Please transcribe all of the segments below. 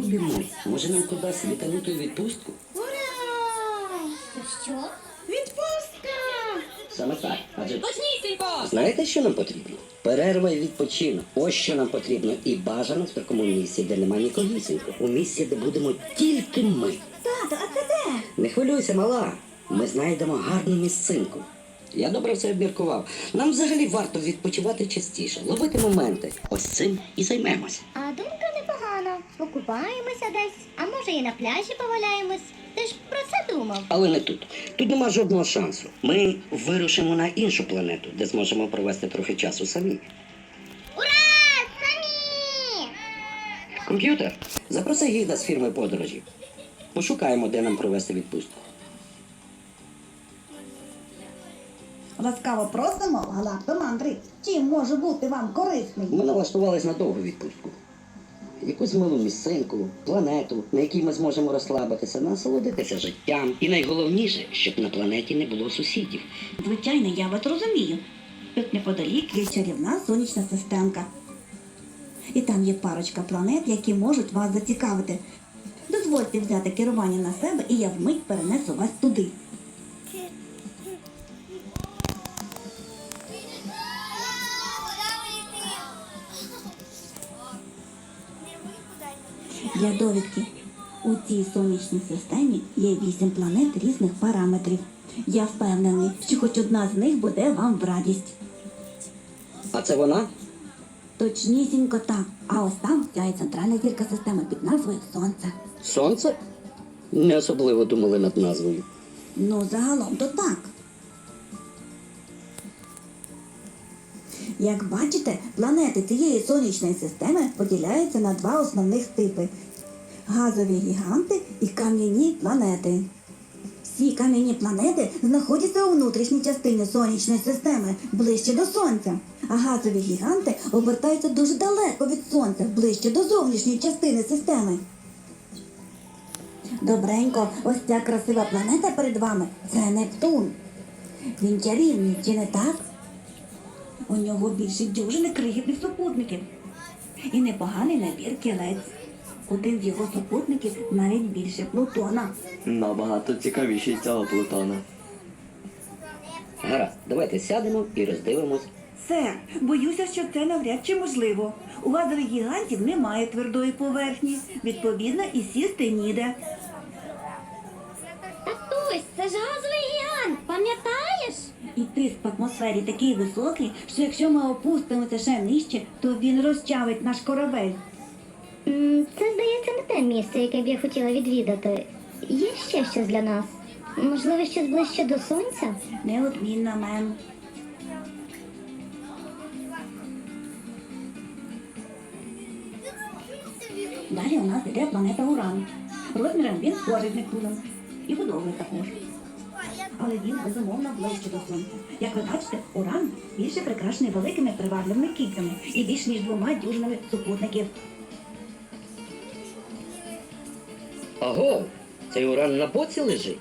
Любі мої, може нам кудись літанути у відпустку? Ура! Що? Відпустка! Саме так. Адже Точнісінько! знаєте, що нам потрібно? Перерва і відпочинок. Ось що нам потрібно. І бажано в такому місці, де немає ніколісінько. У місці, де будемо тільки ми. Тато, а це де? Не хвилюйся, мала. Ми знайдемо гарну місцинку. Я добре все обміркував. Нам взагалі варто відпочивати частіше, ловити моменти. Ось цим і займемося. Покупаємося десь, а може і на пляжі поваляємось. Ти ж про це думав. Але не тут. Тут нема жодного шансу. Ми вирушимо на іншу планету, де зможемо провести трохи часу самі. Ура! Самі! Комп'ютер, запроси гіда з фірми подорожі. Пошукаємо, де нам провести відпустку. Ласкаво просимо в галактомандри. Чим може бути вам корисний? Ми налаштувались на довгу відпустку. Якусь милу місцинку, планету, на якій ми зможемо розслабитися, насолодитися життям. І найголовніше, щоб на планеті не було сусідів. Звичайно, я вас розумію. Тут неподалік є чарівна сонячна системка. І там є парочка планет, які можуть вас зацікавити. Дозвольте взяти керування на себе, і я вмить перенесу вас туди. Для довідки. У цій сонячній системі є вісім планет різних параметрів. Я впевнений, що хоч одна з них буде вам в радість. А це вона? Точнісінько так. А ось там сяє центральна зірка системи під назвою Сонце. Сонце? Не особливо думали над назвою. Ну, загалом то так. Як бачите, планети цієї сонячної системи поділяються на два основних типи: газові гіганти і кам'яні планети. Всі кам'яні планети знаходяться у внутрішній частині сонячної системи, ближче до сонця. А газові гіганти обертаються дуже далеко від сонця, ближче до зовнішньої частини системи. Добренько, ось ця красива планета перед вами це Нептун. Він чарівний, чи не так? У нього більше дюжини крихітних супутників. І непоганий набір кілець. Один з його супутників навіть більше Плутона. Набагато цікавіший цього Плутона. Гаразд, давайте сядемо і роздивимось. Сер, боюся, що це навряд чи можливо. У газових гігантів немає твердої поверхні. Відповідно, і сісти ніде. Татусь, це ж газовий гігант, пам'ятаєш? І тиск в атмосфері такий високий, що якщо ми опустимося ще нижче, то він розчавить наш корабель. Це, здається, не те місце, яке б я хотіла відвідати. Є ще щось для нас? Можливо, щось ближче до сонця? Неодмінно, мем. Далі у нас іде планета Уран. Розміром він схожий з Нептуном. І будовою також. Але він безумовно ближче до сонця. Як ви бачите, Уран більше прикрашений великими привабливими кільцями і більш ніж двома дюжинами супутників. Аго, цей уран на боці лежить.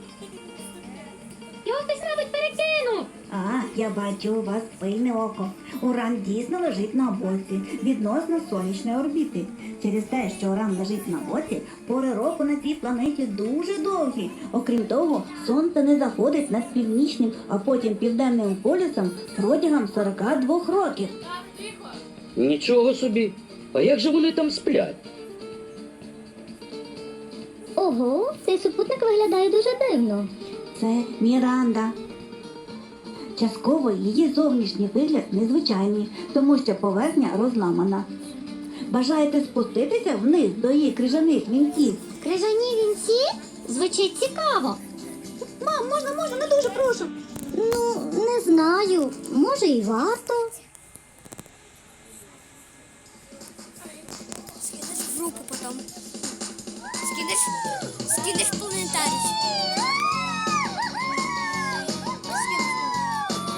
Його хтось, мабуть, перекинув. А, я бачу у вас пильне око. Уран дійсно лежить на боці відносно сонячної орбіти. Через те, що Уран лежить на боці, пори року на цій планеті дуже довгі. Окрім того, сонце не заходить над північним, а потім південним полюсом протягом 42 років. Нічого собі. А як же вони там сплять? Ого, цей супутник виглядає дуже дивно. Це Міранда. Частково її зовнішній вигляд незвичайний, тому що поверхня розламана. Бажаєте спуститися вниз до її крижаних вінців? Крижані вінці? Звучить цікаво. Мам, можна, можна, не дуже прошу. Ну, не знаю. Може і варто. Групу потом. Скинеш, скинеш планетарій.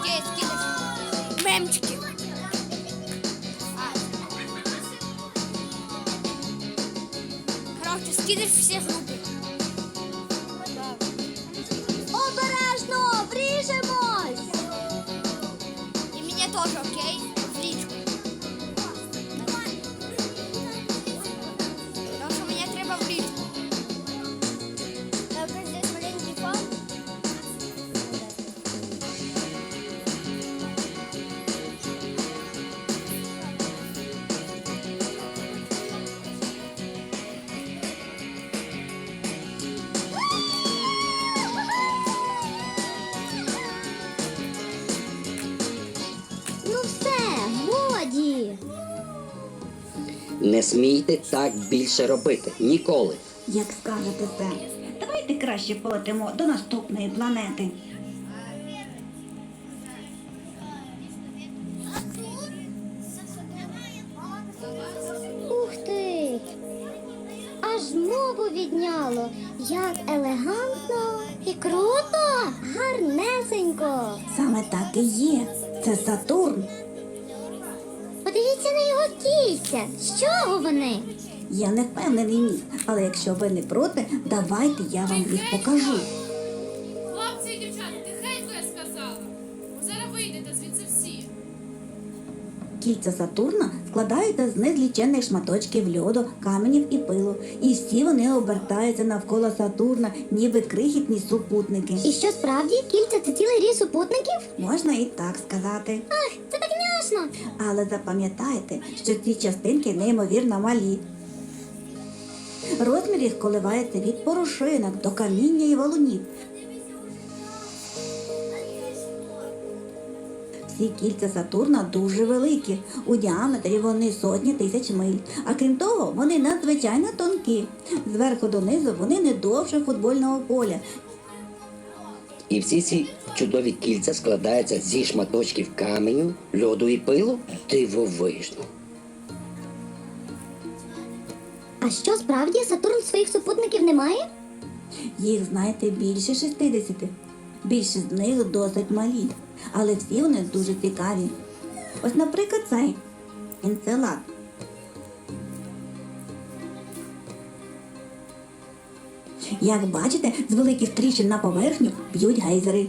Скинеш. Скинеш. Мемчики. Короче, скинеш всі групи. Обережно, вріжемось! І мені теж, окей? Не смійте так більше робити. Ніколи. Як скажете, сер. Давайте краще полетимо до наступної планети. Ух ти! Аж мову відняло. Як елегантно і круто! Гарнесенько! Саме так і є. Це Сатурн. Кільця. З чого вони? Я не впевнений міст, але якщо ви не проти, давайте я вам їх покажу. Хлопці і дівчата, тихенько я сказала. Зараз вийдете звідси всі. Кільця Сатурна складаються з незліченних шматочків льоду, каменів і пилу. І всі вони обертаються навколо Сатурна, ніби крихітні супутники. І що справді кільця це цілий рій супутників? Можна і так сказати. Ах, це так няшно! Але запам'ятайте, що ці частинки неймовірно малі. Розмір їх коливається від порошинок до каміння і валунів. Всі кільця Сатурна дуже великі. У діаметрі вони сотні тисяч миль. А крім того, вони надзвичайно тонкі. Зверху донизу вони не довше футбольного поля. І всі ці чудові кільця складаються зі шматочків каменю, льоду і пилу. Дивовижно. А що справді Сатурн своїх супутників не має? Їх знаєте більше 60. Більшість з них досить малі, але всі вони дуже цікаві. Ось, наприклад, цей інцелад. Як бачите, з великих тріщин на поверхню б'ють гейзери.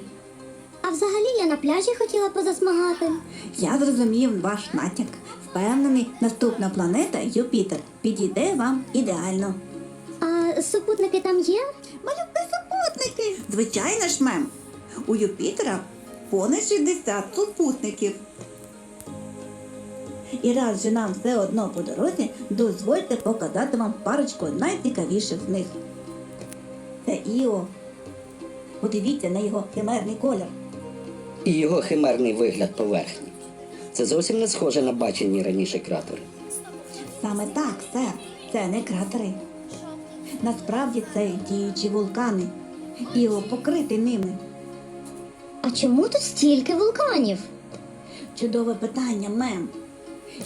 А взагалі я на пляжі хотіла позасмагати. Я зрозумів ваш натяк. Впевнений, наступна планета Юпітер підійде вам ідеально. А супутники там є? Малюки супутники. Звичайно ж, мем. У Юпітера понад 60 супутників. І раз же нам все одно по дорозі, дозвольте показати вам парочку найцікавіших з них. Це Іо. Подивіться на його химерний колір. І його химерний вигляд поверхні. Це зовсім не схоже на бачені раніше кратери. Саме так, сер, це не кратери. Насправді це діючі вулкани. Іо покритий ними. А чому тут стільки вулканів? Чудове питання, мем.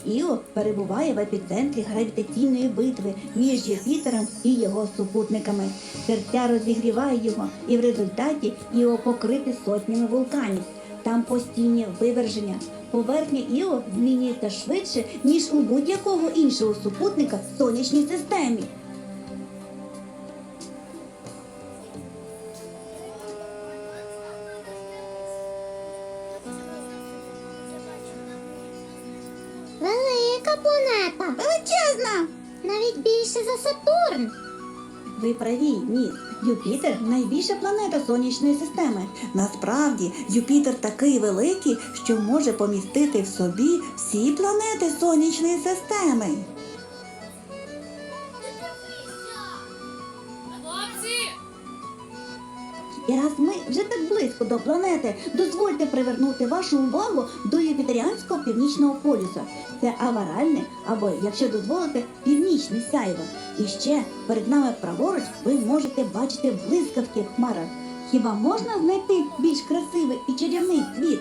Іо перебуває в епіцентрі гравітаційної битви між Юпітером і його супутниками. Серця розігріває його, і в результаті Іо покрите сотнями вулканів. Там постійні виверження. Поверхня Іо змінюється швидше, ніж у будь-якого іншого супутника в сонячній системі. Більше за Сатурн. Ви праві, ні. Юпітер найбільша планета сонячної системи. Насправді, Юпітер такий великий, що може помістити в собі всі планети сонячної системи. І раз ми вже так близько до планети, дозвольте привернути вашу увагу до Юпітеріанського північного полюса. Це аваральне або, якщо дозволите, північне сяйво. І ще перед нами праворуч ви можете бачити блискавки в хмарах. Хіба можна знайти більш красивий і чарівний світ?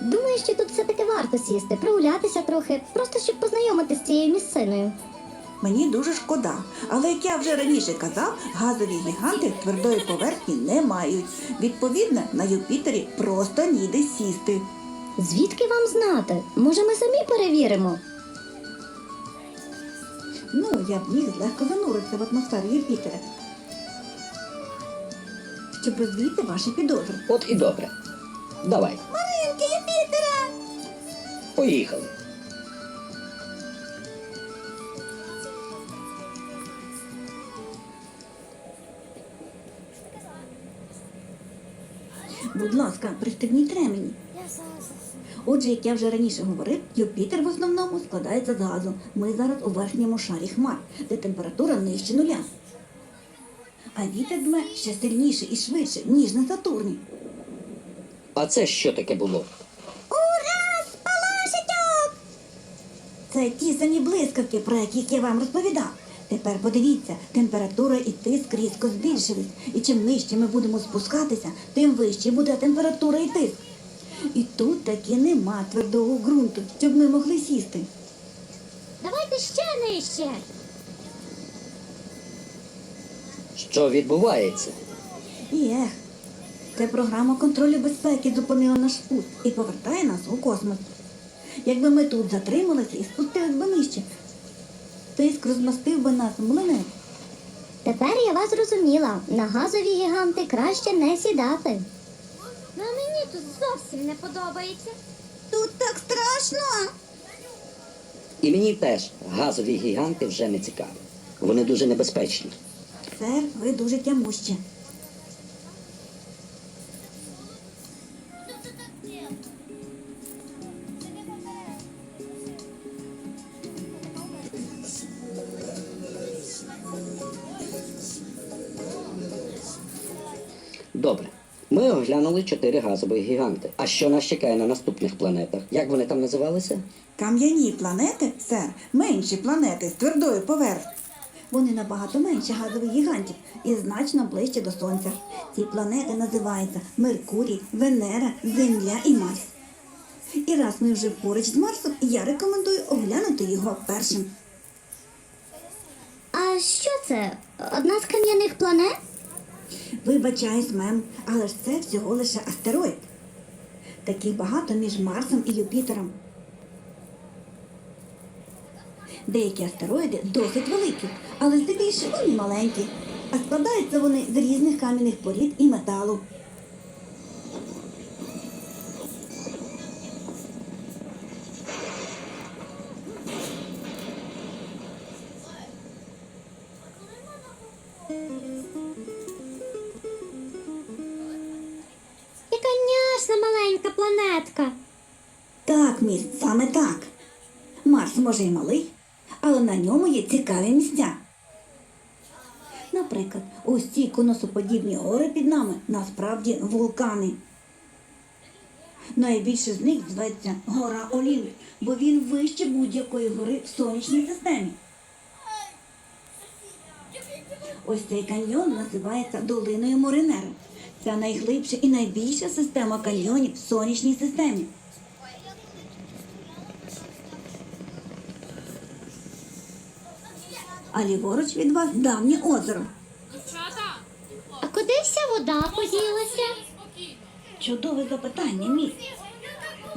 Думаю, що тут все-таки варто сісти, прогулятися трохи, просто щоб познайомитися з цією місциною. Мені дуже шкода, але як я вже раніше казав, газові гіганти твердої поверхні не мають. Відповідно, на Юпітері просто ніде сісти. Звідки вам знати? Може, ми самі перевіримо? Ну, я б міг легко зануритися в атмосферу Юпітера. Щоб розвіяти ваші підозри. От і добре. Давай, Маринки Юпітера! поїхали. Будь ласка, пристегніть ремені. Отже, як я вже раніше говорив, Юпітер в основному складається з газу. Ми зараз у верхньому шарі хмар, де температура нижче нуля. А вітер дме ще сильніше і швидше, ніж на Сатурні. А це що таке було? Ура! Спалося Це ті самі блискавки, про яких я вам розповідав. Тепер подивіться, температура і тиск різко збільшились. І чим нижче ми будемо спускатися, тим вище буде температура і тиск. І тут таки нема твердого ґрунту, щоб ми могли сісти. Давайте ще нижче. Що відбувається? І ех, це програма контролю безпеки зупинила наш спуск і повертає нас у космос. Якби ми тут затрималися і спустились би нижче, тиск розмастив би нас млинець. Тепер я вас зрозуміла. На газові гіганти краще не сідати. Ну а мені тут зовсім не подобається. Тут так страшно. І мені теж газові гіганти вже не цікаві. Вони дуже небезпечні. Сер, ви дуже тямущі. Добре. Ми оглянули чотири газові гіганти. А що нас чекає на наступних планетах? Як вони там називалися? Кам'яні планети, сер, менші планети з твердою поверхнею. Вони набагато менше газових гігантів і значно ближче до Сонця. Ці планети називаються Меркурій, Венера, Земля і Марс. І раз ми вже поруч з Марсом, я рекомендую оглянути його першим. А що це? Одна з кам'яних планет? Вибачаюсь, мем, але ж це всього лише астероїд. Таких багато між Марсом і Юпітером. Деякі астероїди досить великі, але здебільшого вони маленькі, а складаються вони з різних кам'яних порід і металу. Може і малий, але на ньому є цікаві місця. Наприклад, ось ці конусоподібні гори під нами насправді вулкани. Найбільше з них зветься гора Оліви, бо він вище будь-якої гори в сонячній системі. Ось цей каньйон називається долиною Моринера. Це найглибша і найбільша система каньйонів в сонячній системі. А ліворуч від вас давнє озеро. Дівчата, А куди вся вода поділася? Чудове запитання, міс.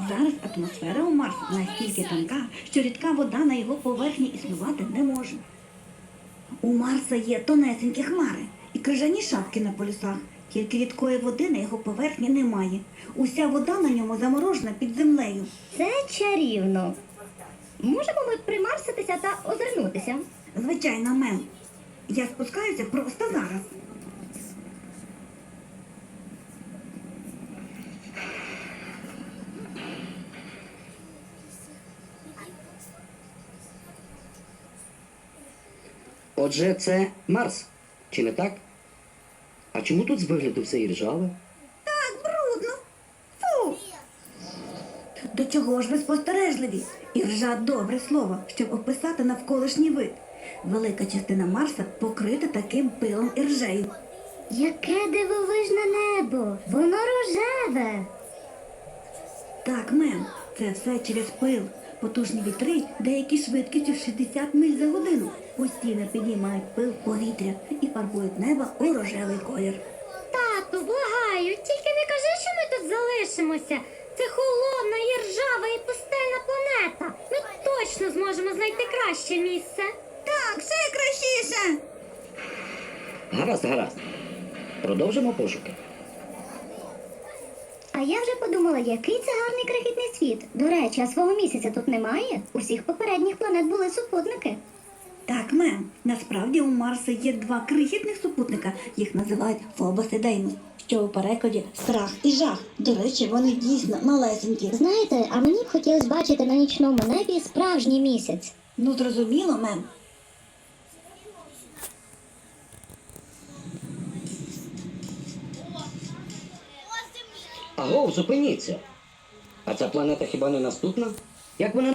Зараз атмосфера у Марса настільки тонка, що рідка вода на його поверхні існувати не може. У Марса є тонесенькі хмари і крижані шапки на полюсах. Тільки рідкої води на його поверхні немає. Уся вода на ньому заморожена під землею. Це чарівно. Можемо ми примарситися та озирнутися. Звичайно, мем. Я спускаюся просто зараз. Отже, це Марс. Чи не так? А чому тут з вигляду все і ржаве? Так брудно. Фу. До чого ж ви спостережливі? І ржа добре слово, щоб описати навколишній вид. Велика частина Марса покрита таким пилом і ржею. Яке дивовижне небо! Воно рожеве. Так, мем, це все через пил. Потужні вітри, деякі швидкістю 60 миль за годину, постійно підіймають пил повітря і фарбують небо у рожевий колір. Тату, благаю, тільки не кажи, що ми тут залишимося. Це холодна, і ржава і пустельна планета. Ми точно зможемо знайти краще місце. Так, все кращіше. Гаразд, гаразд. Продовжимо пошуки. А я вже подумала, який це гарний крихітний світ. До речі, а свого місяця тут немає. Усіх попередніх планет були супутники. Так, мем, насправді у Марса є два крихітних супутника. Їх називають Фобос і Деймос, що у перекладі страх і жах. До речі, вони дійсно малесенькі. Знаєте, а мені б хотілося бачити на нічному небі справжній місяць. Ну, зрозуміло, мем. Агов, зупиніться. А ця планета хіба не наступна? Як вона?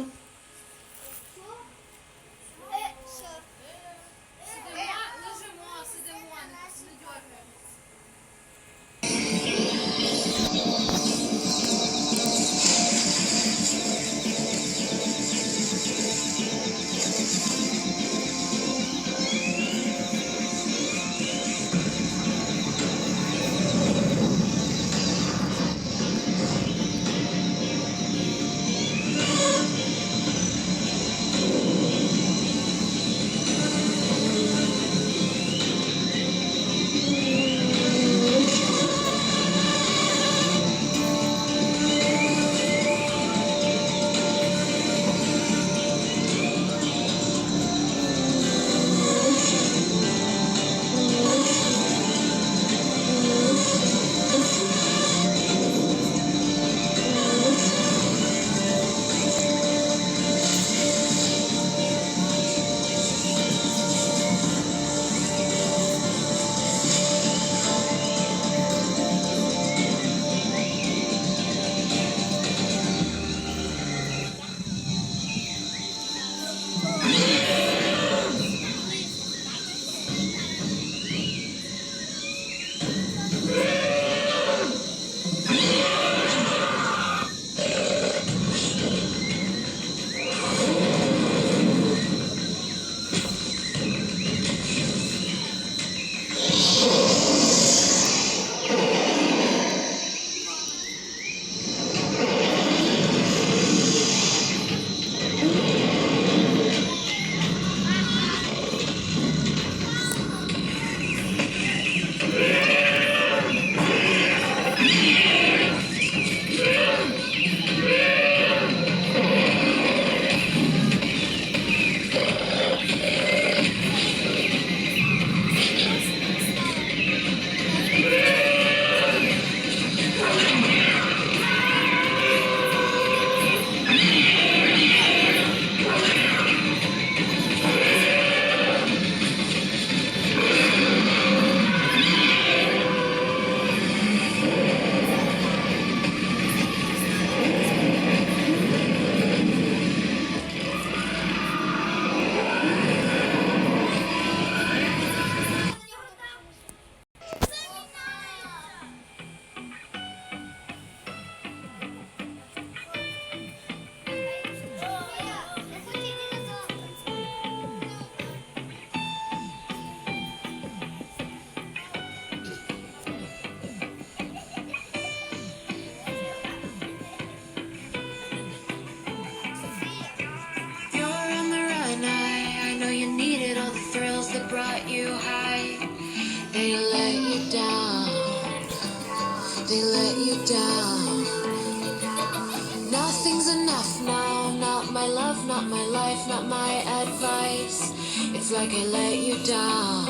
like I let you down.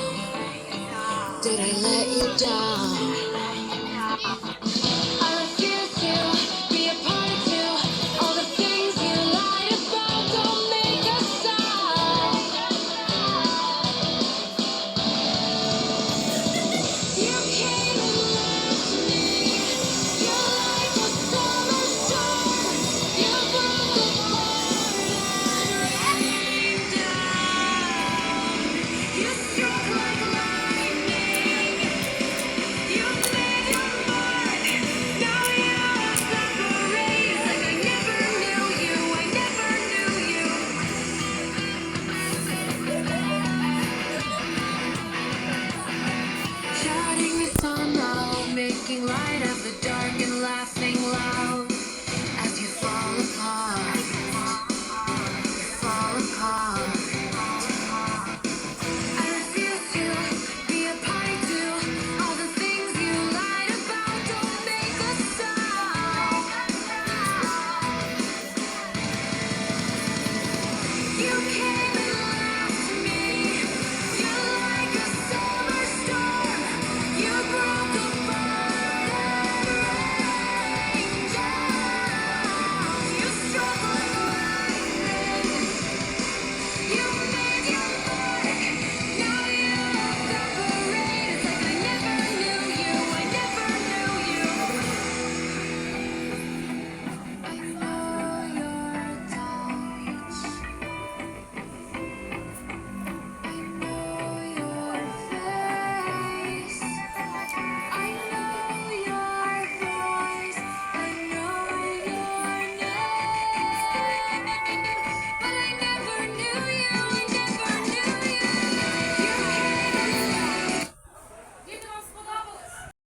Did I let you down? looking light of the dark and light.